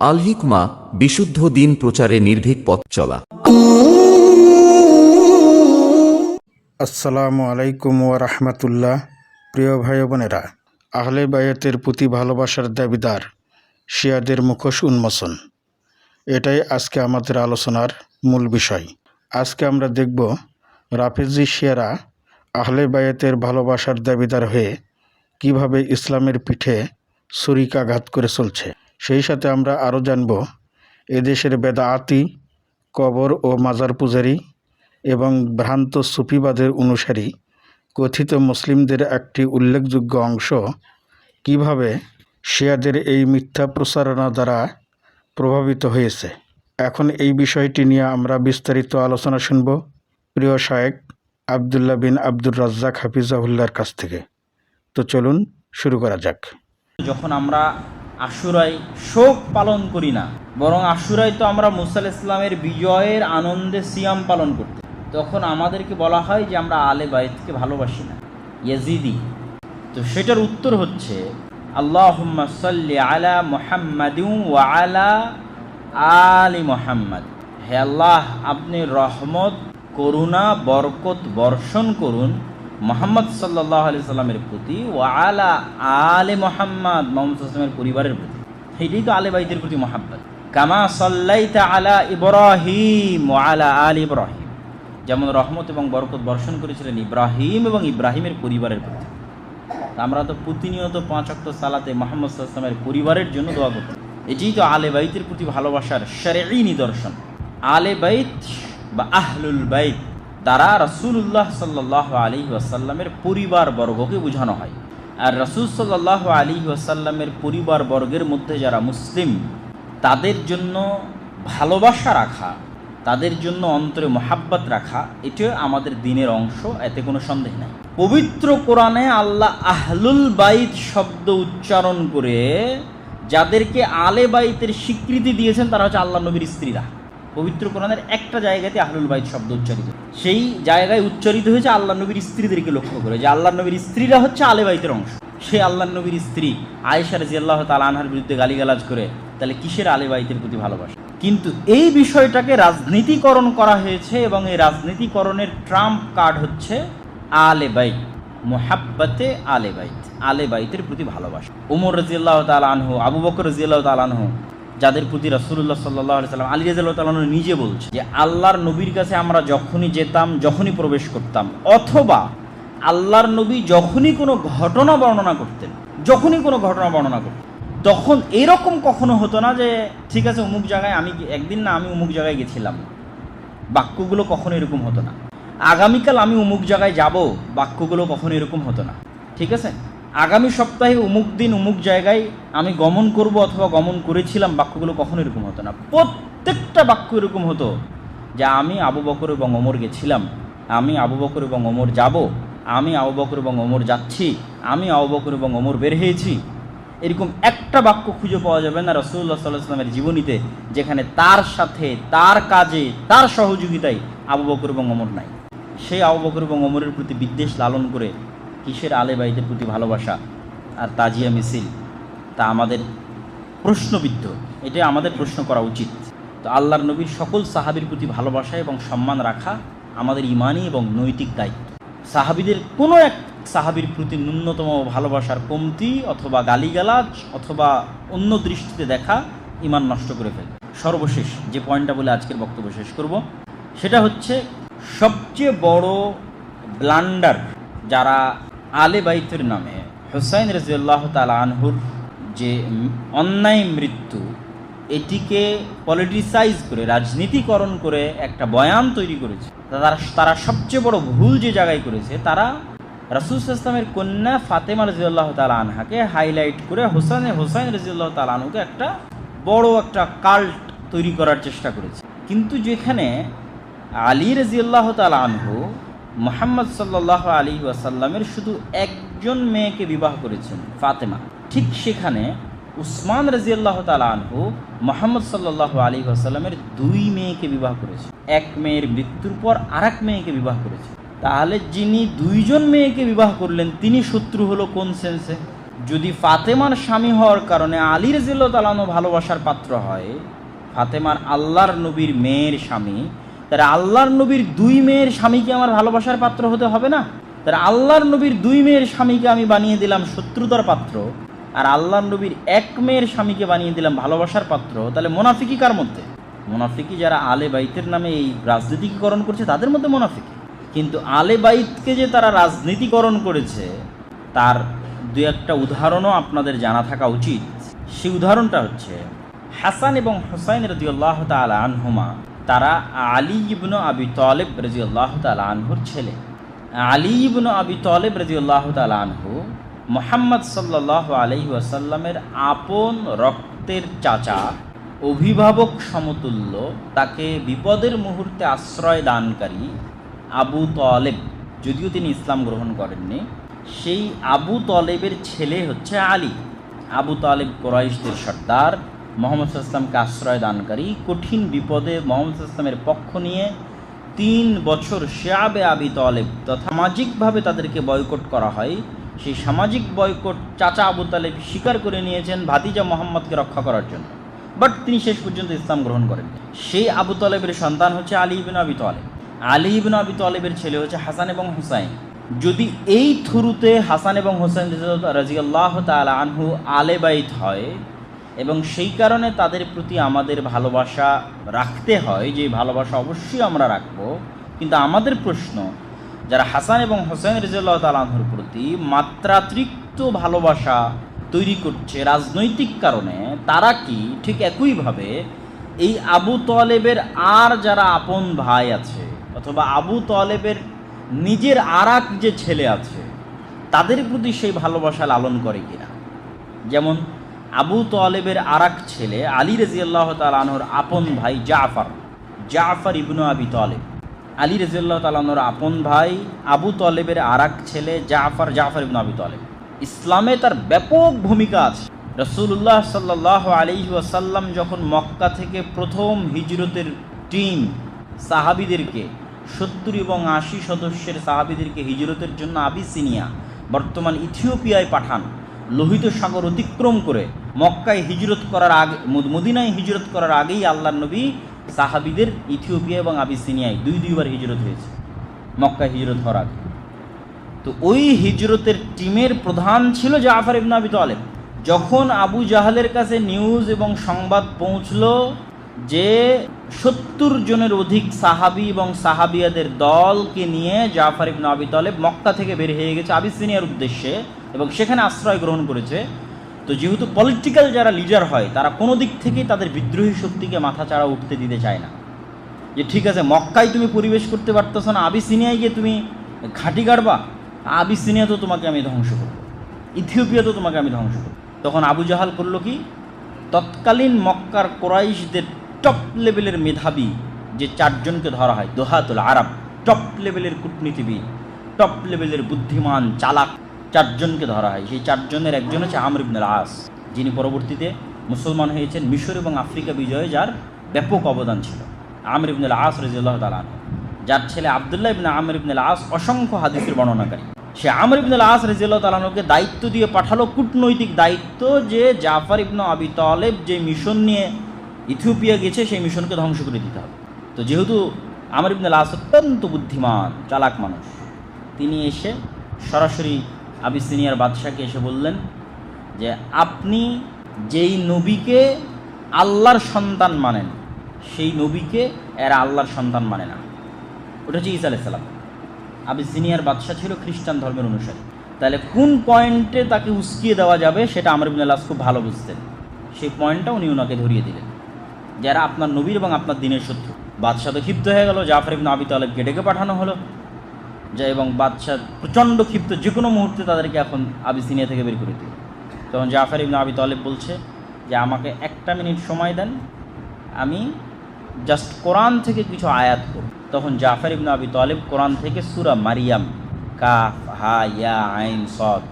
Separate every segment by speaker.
Speaker 1: আল হিকমা বিশুদ্ধ দিন প্রচারে নির্ভীক পথ চলা।
Speaker 2: আসসালামু আলাইকুম রাহমাতুল্লাহ। প্রিয় ভাই বোনেরা, আহলে বায়াতের প্রতি ভালোবাসার দাবিদার, শিয়াদের মুখোশ উন্মোচন। এটাই আজকে আমাদের আলোচনার মূল বিষয়। আজকে আমরা দেখব রাফেজি শিয়ারা আহলে বায়াতের ভালোবাসার দাবিদার হয়ে কীভাবে ইসলামের পিঠে ছুরিকাঘাত করে চলছে। সেই সাথে আমরা আরও জানব এদেশের বেদাআতি কবর ও মাজার পূজারী এবং ভ্রান্ত সুফিবাদের অনুসারী। কথিত মুসলিমদের একটি উল্লেখযোগ্য অংশ কীভাবে শিয়াদের এই মিথ্যা প্রচারণা দ্বারা প্রভাবিত হয়েছে। এখন এই বিষয়টি নিয়ে আমরা বিস্তারিত আলোচনা শুনব প্রিয় শায়েক আবদুল্লাহ বিন আব্দুর রাজ্জাক হাফিজাহুল্লার কাছ থেকে। তো চলুন শুরু করা যাক।
Speaker 3: যখন আমরা আশুরাই শোক পালন করি না। বরং আশুরাই তো আমরা মুসা ইসলামের বিজয়ের আনন্দে সিয়াম পালন করতে। তখন আমাদেরকে বলা হয় যে আমরা আলে বাইতকে ভালোবাসি না। ইয়াজিদি। তো সেটার উত্তর হচ্ছে আল্লাহ সাল্লি আলা মোহাম্মদ ওয়া আলা আলি মোহাম্মদ। হে আল্লাহ, আপনি রহমত, করুণা, বরকত বর্ষণ করুন। মোহাম্মদ সাল্লাহ আলি সাল্লামের প্রতি ও আলা আলে মোহাম্মদ মোহাম্মদ আসলামের পরিবারের প্রতি। এটাই তো আলে বাইদের প্রতি মোহাম্মদ কামা সাল্লাইতা আলা ইব্রাহিম ও আলা আল ইব্রাহিম। যেমন রহমত এবং বরকত বর্ষণ করেছিলেন ইব্রাহিম এবং ইব্রাহিমের পরিবারের প্রতি। আমরা তো প্রতিনিয়ত পাঁচ অক্ট সালাতে মোহাম্মদ সাল্লামের পরিবারের জন্য দোয়া করতাম। এটিই তো আলে বাইতের প্রতি ভালোবাসার সেরেই নিদর্শন। আলে বাইত বা আহলুল বাইত। দ্বারা রসুল্লাহ সাল্লাহ আলী ওয়াসাল্লামের পরিবার বর্গকে বোঝানো হয়। আর রসুল সাল্লাহ আলী ওয়াসাল্লামের পরিবার বর্গের মধ্যে যারা মুসলিম, তাদের জন্য ভালোবাসা রাখা, তাদের জন্য অন্তরে মোহাব্বত রাখা, এটা আমাদের দিনের অংশ, এতে কোনো সন্দেহ নাই। পবিত্র কোরআনে আল্লাহ আহলুল বাইত শব্দ উচ্চারণ করে, যাদেরকে আলে বাইতের স্বীকৃতি দিয়েছেন, তারা হচ্ছে আল্লাহ নবীর স্ত্রীরা। পবিত্র কোরআনের একটা জায়গাতে আহলুল বাইত শব্দ উচ্চারিত। সেই জায়গায় উচ্চারিত হয়েছে আল্লাহ নবীর স্ত্রীদেরকে লক্ষ্য করে যে আল্লাহ নবীর স্ত্রীরা হচ্ছে আলে বাইতের অংশ। সে আল্লাহ নবীর স্ত্রী আয়েশা রাজি আল্লাহ তাল আনহার বিরুদ্ধে গালিগালাজ করে তাহলে কিসের আলে বাইতের প্রতি ভালোবাসা? কিন্তু এই বিষয়টাকে রাজনীতিকরণ করা হয়েছে এবং এই রাজনীতিকরণের ট্রাম্প কার্ড হচ্ছে আলে বাইত, মোহাব্বতে আলে বাইত, আলে বাইতের প্রতি ভালোবাসা। উমর রাজিয়াল্লাহ তাল আনহু, আবু বকর রাজিয়াল্লাহ তাল আনহু যাদের প্রতি রাসুল্লাহ সাল্লাহ সাল্লাম আলী তালন নিজে বলছে যে আল্লাহর নবীর কাছে আমরা যখনই যেতাম, যখনই প্রবেশ করতাম, অথবা আল্লাহর নবী যখনই কোনো ঘটনা বর্ণনা করতেন, যখনই কোনো ঘটনা বর্ণনা করতেন, তখন এরকম কখনো হতো না যে, ঠিক আছে, অমুক জায়গায় আমি একদিন না, আমি অমুক জায়গায় গেছিলাম। বাক্যগুলো কখনো এরকম হতো না। আগামীকাল আমি অমুক জায়গায় যাব, বাক্যগুলো কখনো এরকম হতো না। ঠিক আছে? আগামী সপ্তাহে অমুক দিন অমুক জায়গায় আমি গমন করব অথবা গমন করেছিলাম, বাক্যগুলো কখনো এরকম হতো না। প্রত্যেকটা বাক্য এরকম হতো যে, আমি আবু বকর এবং অমর গেছিলাম, আমি আবু বকর এবং ওমর যাব, আমি আবু বকর এবং অমর যাচ্ছি, আমি আবু বকর এবং অমর বের হয়েছি। এরকম একটা বাক্য খুঁজে পাওয়া যাবে না রসুল্লাহ সাল্লাহ সাল্লামের জীবনীতে, যেখানে তার সাথে, তার কাজে, তার সহযোগিতায় আবু বকর এবং অমর নাই। সেই আবু বকর এবং অমরের প্রতি বিদ্বেষ লালন করে কিসের আলে বাইদের প্রতি ভালোবাসা আর তাজিয়া মিছিল, তা আমাদের প্রশ্নবিদ্ধ। এটা আমাদের প্রশ্ন করা উচিত। তো আল্লাহর নবীর সকল সাহাবির প্রতি ভালোবাসা এবং সম্মান রাখা আমাদের ইমানি এবং নৈতিক দায়িত্ব। সাহাবিদের কোনো এক সাহাবির প্রতি ন্যূনতম ভালোবাসার কমতি অথবা গালিগালাজ অথবা অন্য দৃষ্টিতে দেখা ইমান নষ্ট করে ফেলবে সর্বশেষ যে পয়েন্টটা বলে আজকের বক্তব্য শেষ করব, সেটা হচ্ছে সবচেয়ে বড় ব্লান্ডার যারা আলে বাইতের নামে হোসাইন রাজিউল্লাহ তাল আনহুর যে অন্যায় মৃত্যু, এটিকে পলিটিসাইজ করে, রাজনীতিকরণ করে একটা বয়ান তৈরি করেছে। তারা তারা সবচেয়ে বড় ভুল যে জায়গায় করেছে, তারা রাসুল ইসলামের কন্যা ফাতেমা রাজিউল্লাহ তাল আনহাকে হাইলাইট করে হোসানে হোসাইন রাজিউল্লাহ তাল আনহুকে একটা বড় একটা কাল্ট তৈরি করার চেষ্টা করেছে। কিন্তু যেখানে আলী রাজিউল্লাহ তাল আনহু মোহাম্মদ সাল্লাহ আলী ওয়াসাল্লামের শুধু একজন মেয়েকে বিবাহ করেছেন, ফাতেমা। ঠিক সেখানে উসমান রাজিয়াল্লাহ তালা আনহু মোহাম্মদ সাল্লাহ আলী আসাল্লামের দুই মেয়েকে বিবাহ করেছে। এক মেয়ের মৃত্যুর পর আর মেয়েকে বিবাহ করেছে। তাহলে যিনি দুইজন মেয়েকে বিবাহ করলেন, তিনি শত্রু হলো কোন সেন্সে যদি ফাতেমার স্বামী হওয়ার কারণে আলীর জিল্ল তালানো ভালোবাসার পাত্র হয়, ফাতেমার আল্লাহর নবীর মেয়ের স্বামী তারা আল্লাহর নবীর দুই মেয়ের স্বামীকে আমার ভালোবাসার পাত্র হতে হবে না? তারা আল্লাহর নবীর দুই মেয়ের স্বামীকে আমি বানিয়ে দিলাম শত্রুতার পাত্র, আর আল্লাহর নবীর এক মেয়ের স্বামীকে বানিয়ে দিলাম ভালোবাসার পাত্র, তাহলে মোনাফিকি কার মধ্যে? মোনাফিকি যারা আলে বাইতের নামে এই রাজনীতিকরণ করছে, তাদের মধ্যে মোনাফিকি কিন্তু আলে বাইতকে যে তারা রাজনীতিকরণ করেছে, তার দু একটা উদাহরণও আপনাদের জানা থাকা উচিত। সেই উদাহরণটা হচ্ছে হাসান এবং হোসাইন রাজিউল্লাহ তালা আনহুমা। তারা আলী ইবনু আবি তলেব রাজিউল্লাহ তালা আনহুর ছেলে। আলী ইবনু আবি তলেব রাজিউল্লাহ তালা আনহু মোহাম্মদ সাল্লাহ আলহি ওয়াসাল্লামের আপন রক্তের চাচা, অভিভাবক সমতুল্য, তাকে বিপদের মুহূর্তে আশ্রয় দানকারী আবু তলেব, যদিও তিনি ইসলাম গ্রহণ করেননি, সেই আবু তলেবের ছেলে হচ্ছে আলী। আবু তালেব কোরাইশদের সর্দার মোহাম্মদ ইসলামকে আশ্রয় দানকারী। কঠিন বিপদে মোহাম্মদ ইসলামের পক্ষ নিয়ে তিন বছর শেয়াবে আবি তলেব তথা সামাজিকভাবে তাদেরকে বয়কট করা হয়। সেই সামাজিক বয়কট চাচা আবু তালেব স্বীকার করে নিয়েছেন ভাতিজা মোহাম্মদকে রক্ষা করার জন্য। বাট তিনি শেষ পর্যন্ত ইসলাম গ্রহণ করেন সেই আবু তলেবের সন্তান হচ্ছে আলী ইবিন আবি তলেব। আলী ইবিন আবি তলেবের ছেলে হচ্ছে হাসান এবং হুসাইন। যদি এই থ্রুতে হাসান এবং হোসেন রাজিয়াল্লাহ তালা আনহু আলে বাইত হয় এবং সেই কারণে তাদের প্রতি আমাদের ভালোবাসা রাখতে হয়, যে ভালোবাসা অবশ্যই আমরা রাখব। কিন্তু আমাদের প্রশ্ন, যারা হাসান এবং হোসেন রাজিয়াল্লাহ তালাহুর প্রতি মাত্রাতিরিক্ত ভালোবাসা তৈরি করছে রাজনৈতিক কারণে, তারা কি ঠিক একইভাবে এই আবু তলেবের আর যারা আপন ভাই আছে অথবা আবু তলেবের নিজের আরাক যে ছেলে আছে, তাদের প্রতি সেই ভালোবাসা লালন করে কিনা? যেমন আবু তলেবের আরাক ছেলে আলী রাজিয়াল্লাহ তালানোর আপন ভাই জাফর জাফর ইবনু আবি তলেব। আলী রাজিয়াল্লাহ তালানোর আপন ভাই আবু তলেবের আরাক ছেলে জাফর জাফর ইবনু আবি তলেব। ইসলামে তার ব্যাপক ভূমিকা আছে। রসুল্লাহ সাল্লাহ আলী ওয়াসাল্লাম যখন মক্কা থেকে প্রথম হিজরতের টিম সাহাবিদেরকে, সত্তর এবং আশি সদস্যের সাহাবিদেরকে হিজরতের জন্য আবিসিনিয়া, বর্তমান ইথিওপিয়ায় পাঠান লোহিত সাগর অতিক্রম করে মক্কায় হিজরত করার আগে মদিনায় হিজরত করার আগেই আল্লাহ নবী সাহাবিদের ইথিওপিয়া এবং আবিসিনিয়ায় দুই দুইবার হিজরত হয়েছে, মক্কায় হিজরত হওয়ার আগে। তো ওই হিজরতের টিমের প্রধান ছিল জাফর ইবনে আবি যখন আবু জাহালের কাছে নিউজ এবং সংবাদ পৌঁছল যে সত্তর জনের অধিক সাহাবি এবং সাহাবিয়াদের দলকে নিয়ে জাফর ইবনে আবি তালেব মক্কা থেকে বের হয়ে গেছে আবিসিনিয়ার উদ্দেশ্যে এবং সেখানে আশ্রয় গ্রহণ করেছে। তো যেহেতু পলিটিক্যাল যারা লিডার হয়, তারা কোনো দিক থেকেই তাদের বিদ্রোহী শক্তিকে মাথা চাড়া উঠতে দিতে চায় না। যে ঠিক আছে, মক্কায় তুমি পরিবেশ করতে পারতেছো না, আবিসিনিয়ায় গিয়ে তুমি ঘাঁটি গাড়বা আবিসিনিয়া তো তোমাকে আমি ধ্বংস করব। ইথিওপিয়া তো তোমাকে আমি ধ্বংস করব। তখন আবু জাহাল করল কি? তৎকালীন মক্কার কোরাইশদের টপ লেভেলের মেধাবী, যে চারজনকে ধরা হয়, দোহাতুল আরব টপ লেভেলের কূটনীতিবিদ টপ লেভেলের বুদ্ধিমান, চালাক চারজনকে ধরা হয়। সেই চারজনের একজন হচ্ছে আমর ইবনুল আস যিনি পরবর্তীতে মুসলমান হয়েছেন মিশর এবং আফ্রিকা বিজয়ে, যার ব্যাপক অবদান ছিল। আমর ইবনুল আস রাজিউল্লাহ তালান যার ছেলে আবদুল্লাহ ইবনে আমর ইবনুল আস অসংখ্য হাদিসের বর্ণনাকারী। সে আমর ইবনুল আস রাজিউল্লাহ তালানুকে দায়িত্ব দিয়ে পাঠালো কূটনৈতিক দায়িত্ব যে জাফর ইবনু আবি তলেব যে মিশন নিয়ে ইথিওপিয়া গেছে, সেই মিশনকে ধ্বংস করে দিতে হবে। তো যেহেতু আমর ইবনুল আস অত্যন্ত বুদ্ধিমান, চালাক মানুষ, তিনি এসে সরাসরি আবিসিনিয়ার বাদশাকে এসে বললেন যে, আপনি যেই নবীকে আল্লাহর সন্তান মানেন, সেই নবীকে এরা আল্লাহর সন্তান মানে না। ওটা হচ্ছে ঈসা আলাইসাল্লাম আবিসিনিয়ার বাদশা ছিল খ্রিস্টান ধর্মের অনুসারী। তাহলে কোন পয়েন্টে তাকে উস্কিয়ে দেওয়া যাবে সেটা আমর ইবনে আলাস খুব ভালো বুঝতেন। সেই পয়েন্টটা উনি ওনাকে ধরিয়ে দিলেন। যারা আপনার নবীর এবং আপনার দিনের শত্রু। বাদশাহ তো ক্ষিপ্ত হয়ে গেল, জাফর ইবনে আবি তালেবকে ডেকে পাঠানো হলো। যা এবং বাদশাহ প্রচণ্ড ক্ষিপ্ত যে কোনো মুহূর্তে তাদেরকে এখন আবিসিনিয়া থেকে বের করে দিল তখন জাফর ইবনে আবি তালেব বলছে যে, আমাকে একটা মিনিট সময় দেন, আমি জাস্ট কোরআন থেকে কিছু আয়াত করব তখন জাফর ইবনে আবি তালেব কোরআন থেকে সুরা মারিয়াম, কাফ, হা, ইয়া, আইন সদ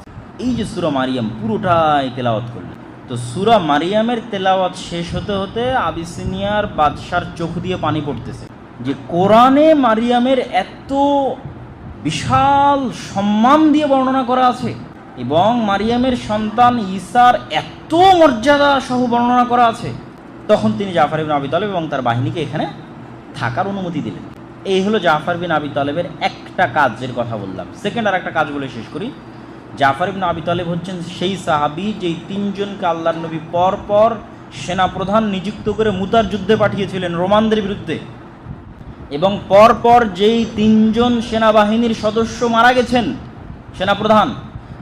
Speaker 3: এই যে সুরা মারিয়াম পুরোটাই তেলাওয়াত করলেন। তো সুরা মারিয়ামের তেলাওয়াত শেষ হতে হতে আবিসিনিয়ার বাদশার চোখ দিয়ে পানি পড়তেছে যে কোরআনে মারিয়ামের এত বিশাল সম্মান দিয়ে বর্ণনা করা আছে। এবং মারিয়ামের সন্তান ঈসার এত মর্যাদা সহ বর্ণনা করা আছে। তখন তিনি জাফর বিন আবি তালেব এবং তার বাহিনীকে এখানে থাকার অনুমতি দিলেন। এই হলো জাফর বিন আবি তালেবের একটা কাজের কথা বললাম। সেকেন্ড আর একটা কাজ বলে শেষ করি। জাফর ইবনে আবি তালেব হচ্ছেন সেই সাহাবি, যেই তিনজনকে আল্লাহর নবী পর পর সেনাপ্রধান নিযুক্ত করে মুতার যুদ্ধে পাঠিয়েছিলেন রোমানদের বিরুদ্ধে। এবং পর পর যেই তিনজন সেনাবাহিনীর সদস্য মারা গেছেন সেনাপ্রধান,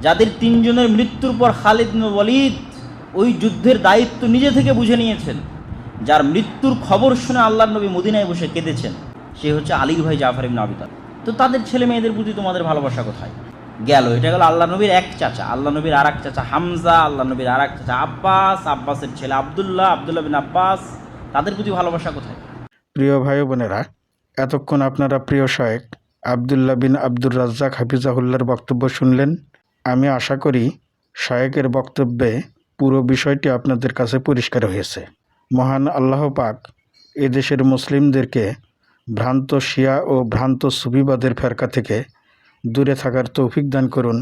Speaker 3: যাদের তিনজনের মৃত্যুর পর খালিদ ওয়ালিদ ওই যুদ্ধের দায়িত্ব নিজে থেকে বুঝে নিয়েছেন। যার মৃত্যুর খবর শুনে আল্লাহর নবী মদিনায় বসে কেঁদেছেন, সে হচ্ছে আলী ভাই জাফর ইবনে আবি তালেব। তো তাদের ছেলে মেয়েদের প্রতি তোমাদের ভালোবাসা কোথায়? গেল, এটা গেল আল্লাহ নবীর এক চাচা আল্লাহ নবীর আর এক চাচা হামজা আল্লাহ নবীর আর এক চাচা আব্বাস, আব্বাসের ছেলে আবদুল্লাহ আবদুল্লাহ বিন আব্বাস, তাদের প্রতি ভালোবাসা কোথায়?
Speaker 2: প্রিয় ভাই বোনেরা এতক্ষণ আপনারা প্রিয় শায়েক আবদুল্লাহ বিন আব্দুর রাজ্জাক হাফিজাহুল্লার বক্তব্য শুনলেন। আমি আশা করি শায়েকের বক্তব্যে পুরো বিষয়টি আপনাদের কাছে পরিষ্কার হয়েছে। মহান আল্লাহ পাক এদেশের মুসলিমদেরকে ভ্রান্ত শিয়া ও ভ্রান্ত সুফিবাদের ফেরকা থেকে দূরে থাকার তৌফিক দান করুন।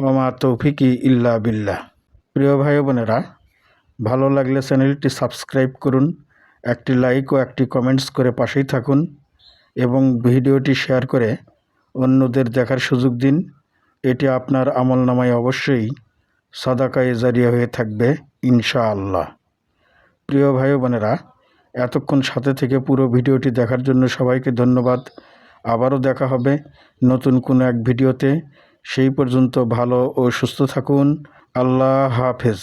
Speaker 2: ওমা তৌফিকি ইল্লা বিল্লাহ। প্রিয় ভাই বোনেরা, ভালো লাগলে চ্যানেলটি সাবস্ক্রাইব করুন, একটি লাইক ও একটি কমেন্টস করে পাশেই থাকুন। এবং ভিডিওটি শেয়ার করে অন্যদের দেখার সুযোগ দিন। এটি আপনার আমল নামায় অবশ্যই সাদাকায়ে জারিয়া হয়ে থাকবে, ইনশাআল্লাহ। প্রিয় ভাই বোনেরা, এতক্ষণ সাথে থেকে পুরো ভিডিওটি দেখার জন্য সবাইকে ধন্যবাদ। আবারও দেখা হবে নতুন কোনো এক ভিডিওতে। সেই পর্যন্ত ভালো ও সুস্থ থাকুন। আল্লাহ হাফেজ.